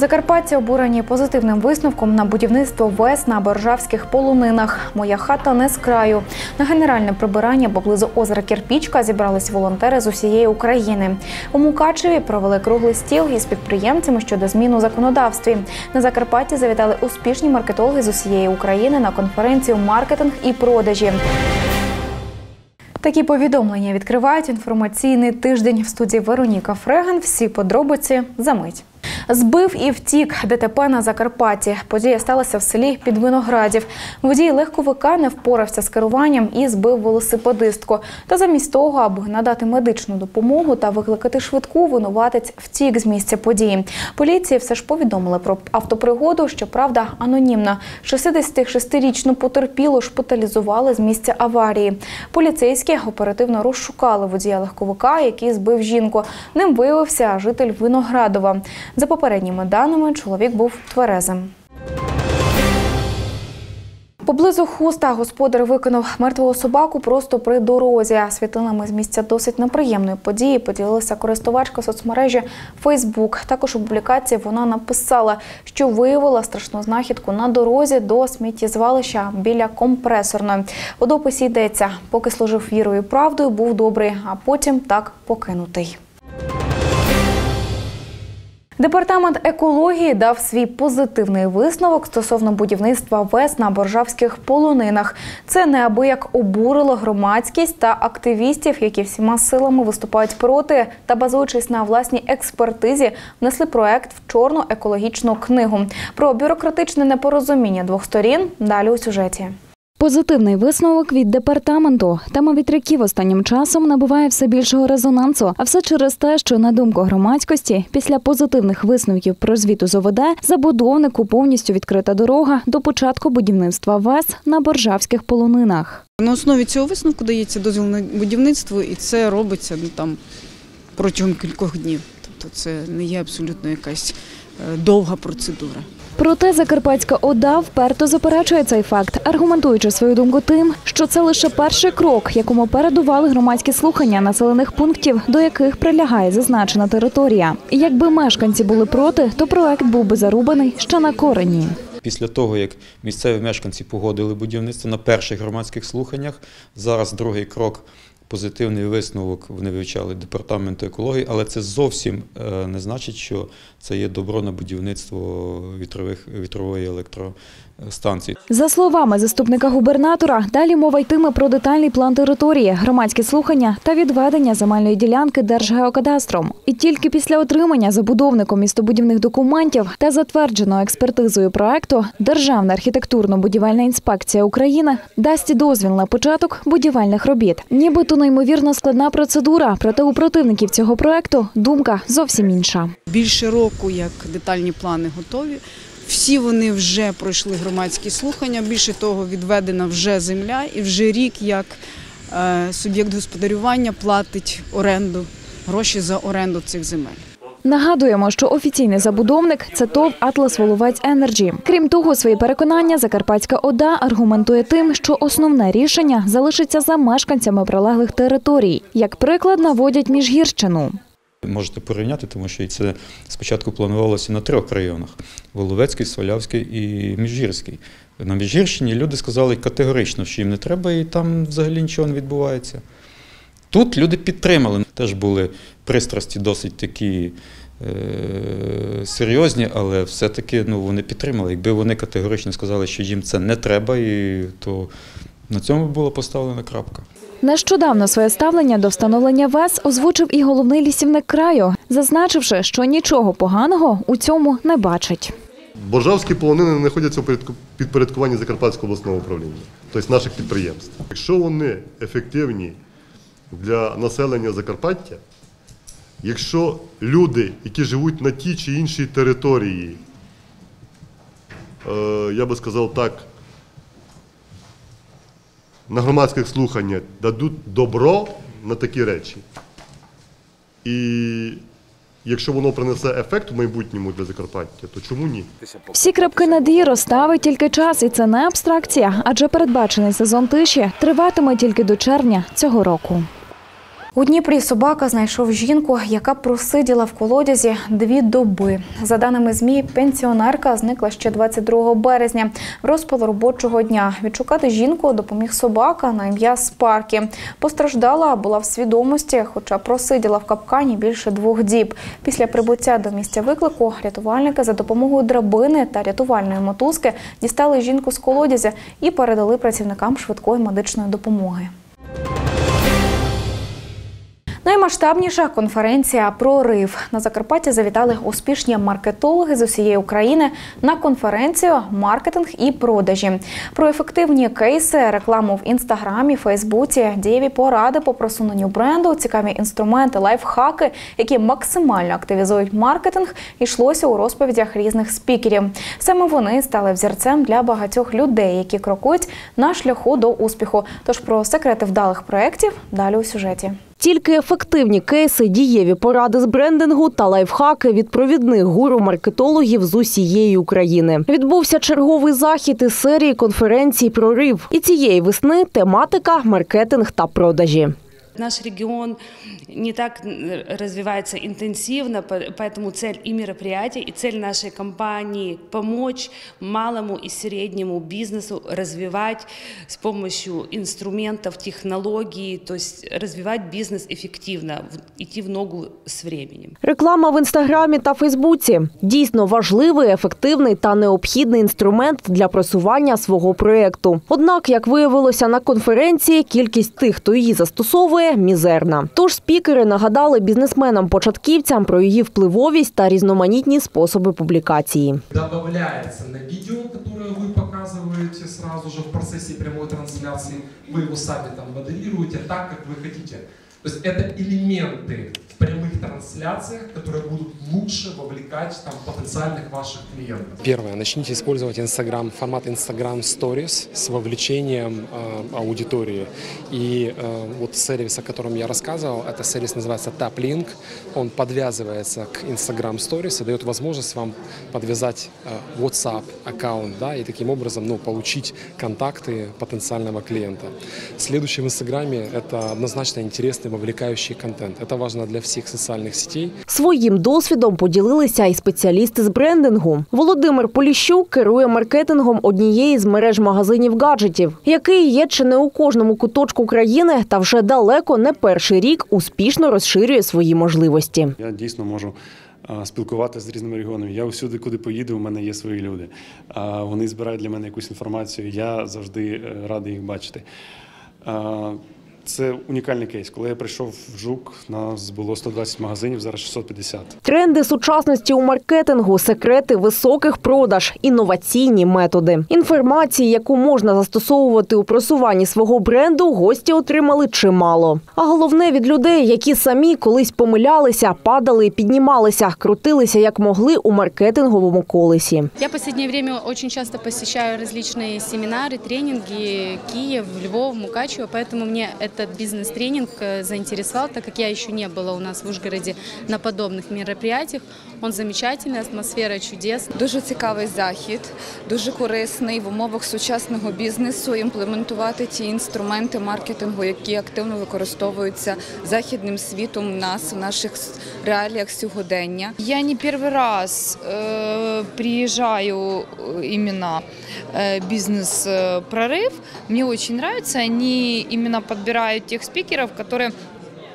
Закарпаття обурені позитивним висновком на будівництво ВЕС на боржавських полонинах. Моя хата не з краю. На генеральне прибирання поблизу озера Кірпічка зібрались волонтери з усієї України. У Мукачеві провели круглий стіл із підприємцями щодо змін у законодавстві. На Закарпатті завітали успішні маркетологи з усієї України на конференцію Маркетинг і продажі. Такі повідомлення відкривають інформаційний тиждень в студії Вероніка Фреган. Всі подробиці за мить. Збив і втік ДТП на Закарпатті. Подія сталася в селі під Виноградів. Водій легковика не впорався з керуванням і збив велосипедистку. Та замість того, аби надати медичну допомогу та викликати швидку, винуватець втік з місця події. Поліції все ж повідомили про автопригоду, щоправда, анонімно. 66-річну потерпілу шпиталізували з місця аварії. Поліцейські оперативно розшукали водія легковика, який збив жінку. Ним виявився житель Виноградова. За попередніми даними, чоловік був тверезим. Поблизу хуста господар викинув мертвого собаку просто при дорозі. Світлинами з місця досить неприємної події поділилася користувачка соцмережі Facebook. Також у публікації вона написала, що виявила страшну знахідку на дорозі до сміттєзвалища біля компресорної. У дописі йдеться, поки служив вірою і правдою, був добрий, а потім так покинутий. Департамент екології дав свій позитивний висновок стосовно будівництва ВЕС на боржавських полонинах. Це неабияк обурило громадськість та активістів, які всіма силами виступають проти та, базуючись на власній експертизі, внесли проект в чорну екологічну книгу. Про бюрократичне непорозуміння двох сторін далі у сюжеті. Позитивний висновок від департаменту. Тема вітряків останнім часом набуває все більшого резонансу, а все через те, що на думку громадськості, після позитивних висновків про звіт з ОВД, забудовнику повністю відкрита дорога до початку будівництва ВЕС на боржавських полонинах. На основі цього висновку дається дозвіл на будівництво, і це робиться ну, там, протягом кількох днів. Тобто це не є абсолютно якась е, довга процедура. Проте Закарпатська ОДА вперто заперечує цей факт, аргументуючи свою думку тим, що це лише перший крок, якому передували громадські слухання населених пунктів, до яких прилягає зазначена територія. І якби мешканці були проти, то проект був би зарубаний ще на корені. Після того, як місцеві мешканці погодили будівництво на перших громадських слуханнях, зараз другий крок. Позитивний висновок вони вивчали департаменту екології, але це зовсім е, не значить, що це є добро на будівництво вітрових вітрової електростанції. За словами заступника губернатора, далі мова йтиме про детальний план території, громадські слухання та відведення земельної ділянки Держгеокадастром. І тільки після отримання забудовником містобудівних документів та затвердженого експертизою проекту Державна архітектурно-будівельна інспекція України дасть дозвіл на початок будівельних робіт. Нібито неймовірно складна процедура, проте у противників цього проекту думка зовсім інша. Більше року, як детальні плани готові. Всі вони вже пройшли громадські слухання. Більше того, відведена вже земля, і вже рік як е, суб'єкт господарювання платить оренду, гроші за оренду цих земель. Нагадуємо, що офіційний забудовник це ТОВ Атлас Воловець Енерджі. Крім того, свої переконання Закарпатська ОДА аргументує тим, що основне рішення залишиться за мешканцями прилеглих територій. Як приклад наводять Міжгірщину. Можете порівняти, тому що це спочатку планувалося на трьох районах: Воловецький, Свалявський і Міжгірський. На Міжгірщині люди сказали категорично, що їм не треба, і там взагалі нічого не відбувається. Тут люди підтримали. Теж були пристрасті досить такі серйозні, але все-таки ну, вони підтримали. Якби вони категорично сказали, що їм це не треба, і, то на цьому була поставлена крапка. Нещодавно своє ставлення до встановлення ВЕС озвучив і головний лісівник краю, зазначивши, що нічого поганого у цьому не бачить. Боржавські полонини не знаходяться у порядку- підпорядкуванні Закарпатського обласного управління, тобто наших підприємств. Якщо вони ефективні для населення Закарпаття, якщо люди, які живуть на тій чи іншій території, е, я би сказав так, на громадських слуханнях дадуть добро на такі речі. І якщо воно принесе ефект в майбутньому для Закарпаття, то чому ні? Всі крапки над «і» розставить тільки час, і це не абстракція, адже передбачений сезон тиші триватиме тільки до червня цього року. У Дніпрі собака знайшов жінку, яка просиділа в колодязі дві доби. За даними ЗМІ, пенсіонерка зникла ще 22 березня в розпал робочого дня. Відшукати жінку допоміг собака на ім'я Спаркі. Постраждала була в свідомості, хоча просиділа в капкані більше двох діб. Після прибуття до місця виклику рятувальники за допомогою драбини та рятувальної мотузки дістали жінку з колодязя і передали працівникам швидкої медичної допомоги. Наймасштабніша конференція Прорив на Закарпатті завітали успішні маркетологи з усієї України на конференцію Маркетинг і продажі про ефективні кейси, рекламу в інстаграмі, Фейсбуці, дієві поради по просуненню бренду, цікаві інструменти, лайфхаки, які максимально активізують маркетинг, йшлося у розповідях різних спікерів. Саме вони стали взірцем для багатьох людей, які крокують на шляху до успіху. Тож про секрети вдалих проєктів далі у сюжеті. Тільки ефективні кейси, дієві поради з брендингу та лайфхаки від провідних гуру-маркетологів з усієї України. Відбувся черговий захід із серії конференцій Прорив. І цієї весни тематика маркетинг та продажі. Наш регион не так развивается интенсивно, по- поэтому цель и мероприятия, и цель нашей компании – помочь малому и среднему бизнесу развивать с помощью инструментов, технологий, то есть развивать бизнес эффективно, идти в ногу с временем. Реклама в інстаграмі та Фейсбуці дійсно важливий, ефективний та необхідний інструмент для просування свого проєкту. Однак, як виявилося на конференції, кількість тих, хто її застосовує, мізерна. Тож спікери нагадали бізнесменам-початківцям про її впливовість та різноманітні способи публікації. добавляется на видео, которое вы показываете сразу же в процессе прямой трансляции. Вы его сами там модерируете так, как вы хотите. То есть это элементы в прямых трансляциях, которые будут лучше вовлекать там, потенциальных ваших клиентов. Первое. Начните использовать Instagram, формат Instagram Stories с вовлечением э, аудитории. И э, вот сервис, о котором я рассказывал, это сервис называется TapLink. Он подвязывается к Instagram Stories и дает возможность вам подвязать э, WhatsApp аккаунт, да, и таким образом, ну, получить контакты потенциального клиента. Следующее в Инстаграме это однозначно интересный, вовлекающий контент. Это важно для всех социальных сетей. Своїм досвідом поділилися і спеціалісти з брендингу. Володимир Поліщук керує маркетингом однієї з мереж магазинів гаджетів, який є чи не у кожному куточку країни, та вже далеко не перший рік успішно розширює свої можливості. Я дійсно можу спілкуватися з різними регіонами. Я усюди, куди поїду, у мене є свої люди. Вони збирають для мене якусь інформацію. Я завжди е, радий їх бачити. А, Це унікальний кейс. Коли я прийшов в Жук, нас було 120 магазинів, зараз 650. Тренди сучасності у маркетингу, секрети високих продаж, інноваційні методи. Інформації, яку можна застосовувати у просуванні свого бренду, гості отримали чимало. А головне від людей, які самі колись помилялися, падали і піднімалися, крутилися як могли у маркетинговому колесі. Я в последнее время очень часто посещаю различные семинары, тренинги Киев, Львов, Мукачево, поэтому мне этот бизнес-тренинг э, заинтересовал, так как я еще не была у нас в Ужгороде на подобных мероприятиях. Он замечательный, атмосфера чудесная. Дуже цікавий захід, дуже корисний в умовах сучасного бізнесу імплементувати ті інструменти маркетингу, які активно використовуються західним світом у нас в наших с- реаліях сьогодення. Я не первый раз э, приезжаю э, именно э, бизнес-прорыв. Мне очень нравится. Они именно подбирают тех спикеров, которые,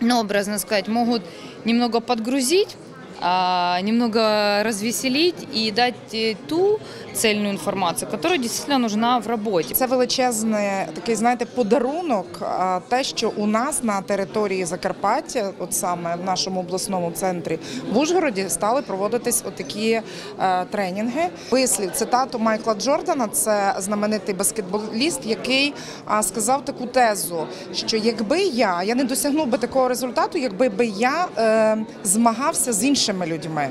ну, образно сказать, могут немного подгрузить, а, немного развеселить и дать э, ту цельную информацию, которая действительно нужна в работе. Це величезний такий, знаєте, подарунок. Те, що у нас на території Закарпаття, от саме в нашому обласному центрі в Ужгороді, стали проводитись отакі е, тренінги. Вислів цитату Майкла Джордана, це знаменитий баскетболіст, який сказав таку тезу, що якби я, я не досягнув би такого результату, якби би я е, змагався з іншими. Іншими людьми.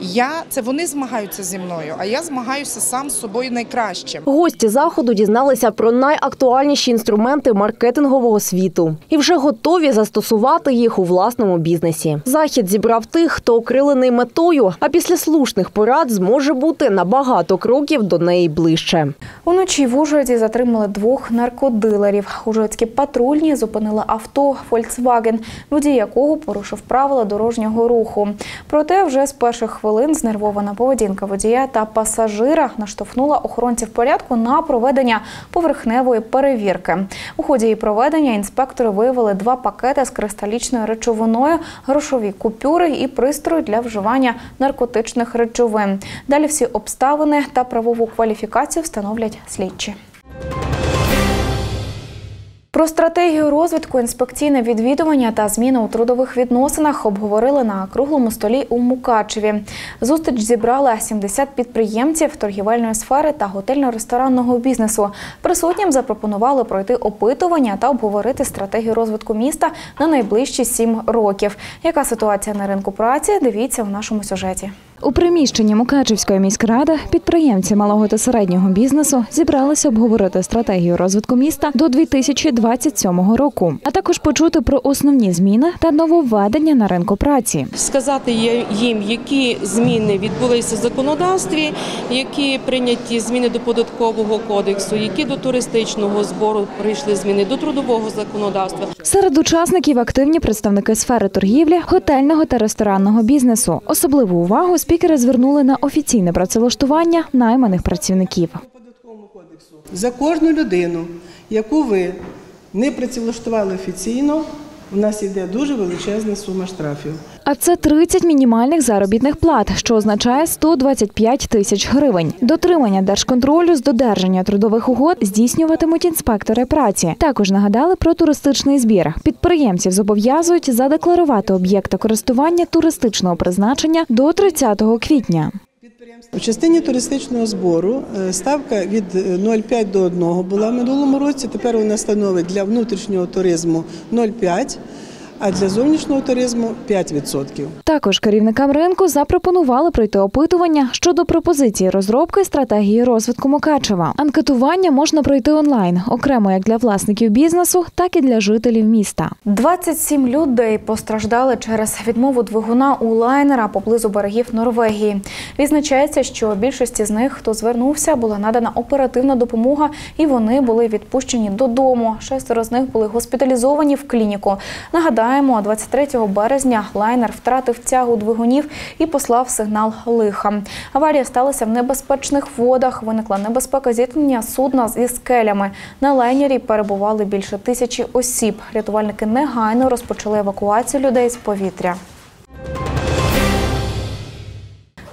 Я це вони змагаються зі мною, а я змагаюся сам з собою найкращим. Гості заходу дізналися про найактуальніші інструменти маркетингового світу і вже готові застосувати їх у власному бізнесі. Захід зібрав тих, хто окрилений метою, а після слушних порад зможе бути на багато кроків до неї ближче. Уночі в Ужгороді затримали двох наркодилерів. Ужгородські патрульні зупинили авто Volkswagen, водій якого порушив правила дорожнього руху. Проте вже з перших хвилин знервована поведінка водія та пасажира наштовхнула охоронців порядку на проведення поверхневої перевірки. У ході її проведення інспектори виявили два пакети з кристалічною речовиною, грошові купюри і пристрої для вживання наркотичних речовин. Далі всі обставини та правову кваліфікацію встановлять слідчі. Про стратегію розвитку, інспекційне відвідування та зміни у трудових відносинах обговорили на круглому столі у Мукачеві. Зустріч зібрала 70 підприємців торгівельної сфери та готельно-ресторанного бізнесу. Присутнім запропонували пройти опитування та обговорити стратегію розвитку міста на найближчі сім років. Яка ситуація на ринку праці? Дивіться у нашому сюжеті. У приміщенні Мукачевської міськради підприємці малого та середнього бізнесу зібралися обговорити стратегію розвитку міста до 2027 року, а також почути про основні зміни та нововведення на ринку праці. сказати їм, які зміни відбулися в законодавстві, які прийняті зміни до податкового кодексу, які до туристичного збору прийшли зміни до трудового законодавства. Серед учасників активні представники сфери торгівлі, готельного та ресторанного бізнесу. Особливу увагу спікери звернули на офіційне працевлаштування найманих працівників. За кожну людину, яку ви не працевлаштували офіційно, у нас йде дуже величезна сума штрафів. А це 30 мінімальних заробітних плат, що означає 125 тисяч гривень. Дотримання держконтролю з додержання трудових угод здійснюватимуть інспектори праці. Також нагадали про туристичний збір. Підприємців зобов'язують задекларувати об'єкти користування туристичного призначення до 30 квітня. У частині туристичного збору е, ставка від е, 0,5 до 1 була в минулому році. Тепер вона становить для внутрішнього туризму 0,5, а для зовнішнього туризму 5%. Також керівникам ринку запропонували пройти опитування щодо пропозиції розробки стратегії розвитку Мукачева. Анкетування можна пройти онлайн, окремо як для власників бізнесу, так і для жителів міста. 27 людей постраждали через відмову двигуна у лайнера поблизу берегів Норвегії. Відзначається, що більшості з них, хто звернувся, була надана оперативна допомога, і вони були відпущені додому. Шестеро з них були госпіталізовані в клініку. Нагадаємо, 23 березня лайнер втратив тягу двигунів і послав сигнал лиха. Аварія сталася в небезпечних водах. Виникла небезпека зіткнення судна зі скелями. На лайнері перебували більше тисячі осіб. Рятувальники негайно розпочали евакуацію людей з повітря.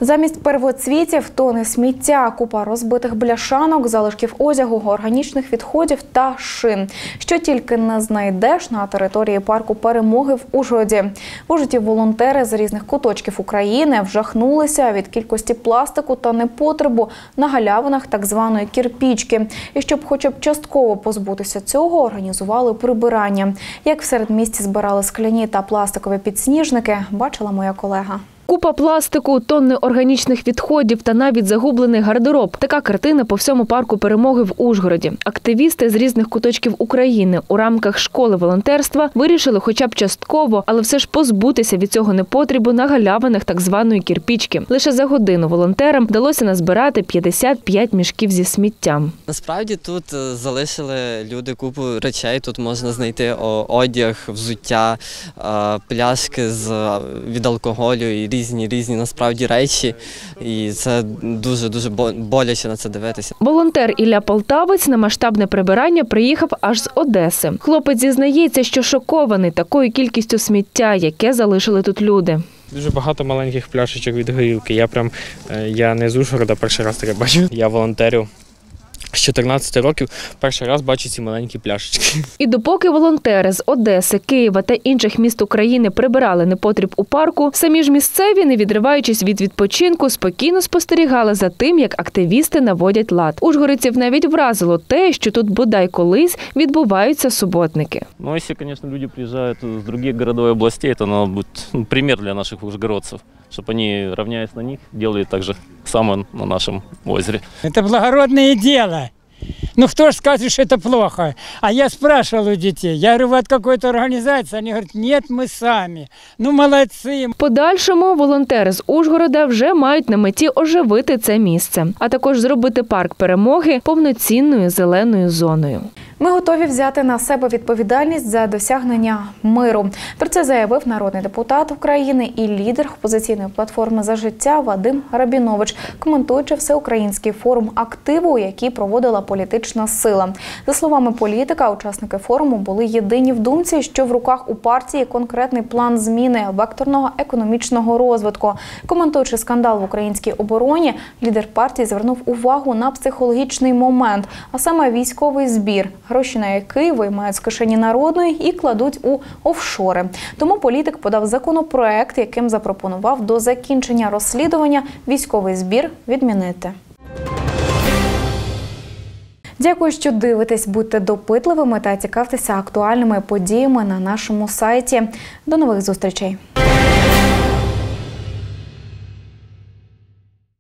Замість первоцвітів тони сміття, купа розбитих бляшанок, залишків одягу, органічних відходів та шин. Що тільки не знайдеш на території парку перемоги в Ужгороді. В Ужгороді волонтери з різних куточків України вжахнулися від кількості пластику та непотребу на галявинах так званої кірпічки. І щоб хоча б частково позбутися цього, організували прибирання. Як в середмісті збирали скляні та пластикові підсніжники, бачила моя колега. Купа пластику, тонни органічних відходів та навіть загублений гардероб. Така картина по всьому парку перемоги в Ужгороді. Активісти з різних куточків України у рамках школи волонтерства вирішили, хоча б частково, але все ж позбутися від цього непотрібу на галявинах так званої кірпічки. Лише за годину волонтерам вдалося назбирати 55 мішків зі сміттям. Насправді тут е, залишили люди купу речей. Тут можна знайти одяг, взуття, е, пляшки з е, від алкоголю і різні різні насправді речі. І це дуже дуже бо- боляче на це дивитися. Волонтер Ілля Полтавець на масштабне прибирання приїхав аж з Одеси. Хлопець зізнається, що шокований такою кількістю сміття, яке залишили тут люди. Дуже багато маленьких пляшечок від горілки. Я прям е, я не з Ужгорода перший раз таке бачу. Я волонтерю з 14 років перший раз бачу ці маленькі пляшечки. І допоки волонтери з Одеси, Києва та інших міст України прибирали непотріб у парку, самі ж місцеві, не відриваючись від відпочинку, спокійно спостерігали за тим, як активісти наводять лад. Ужгородців навіть вразило те, що тут бодай колись відбуваються суботники. Ну, если, конечно, люди приезжают из других городов и областей, то надо будет ну, для наших ужгородцев, чтобы они, равняясь на них, делали так же самое на нашем озере. Это благородное дело. Ну кто ж скажет, что это плохо? А я спрашивал у детей, я говорю, вы от какой-то организации? Они говорят, нет, мы сами. Ну молодцы. Подальшому волонтери з Ужгорода вже мають на меті оживити це місце, а також зробити парк перемоги повноцінною зеленою зоною. Ми готові взяти на себе відповідальність за досягнення миру. Про це заявив народний депутат України і лідер опозиційної платформи за життя Вадим Рабінович, коментуючи всеукраїнський форум активу, який проводила політична сила. За словами політика, учасники форуму були єдині в думці, що в руках у партії конкретний план зміни векторного економічного розвитку. Коментуючи скандал в українській обороні, лідер партії звернув увагу на психологічний момент, а саме військовий збір, гроші на який виймають з кишені народної і кладуть у офшори. Тому політик подав законопроект, яким запропонував до закінчення розслідування військовий збір відмінити. Дякую, що дивитесь. Будьте допитливими та цікавтеся актуальними подіями на нашому сайті. До нових зустрічей.